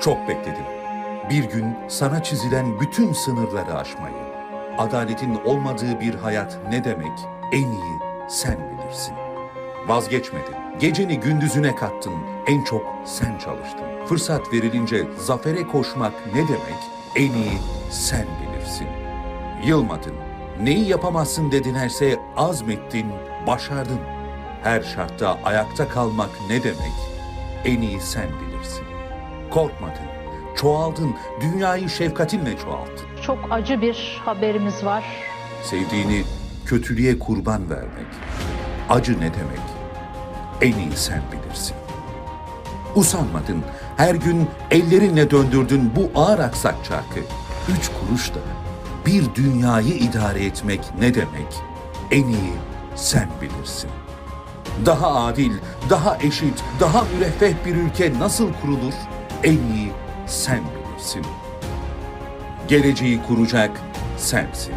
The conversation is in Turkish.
Çok bekledim. Bir gün sana çizilen bütün sınırları aşmayı. Adaletin olmadığı bir hayat ne demek? En iyi sen bilirsin. Vazgeçmedin. Geceni gündüzüne kattın. En çok sen çalıştın. Fırsat verilince zafere koşmak ne demek? En iyi sen bilirsin. Yılmadın. Neyi yapamazsın dedilerse azmettin, başardın. Her şartta ayakta kalmak ne demek? En iyi sen bilirsin. Korkmadın, çoğaldın, dünyayı şefkatinle çoğalttın. Çok acı bir haberimiz var. Sevdiğini kötülüğe kurban vermek. Acı ne demek? En iyi sen bilirsin. Usanmadın, her gün ellerinle döndürdün bu ağır aksak çarkı. Üç kuruş da bir dünyayı idare etmek ne demek? En iyi sen bilirsin. Daha adil, daha eşit, daha müreffeh bir ülke nasıl kurulur? En iyi sen bilirsin. Geleceği kuracak sensin.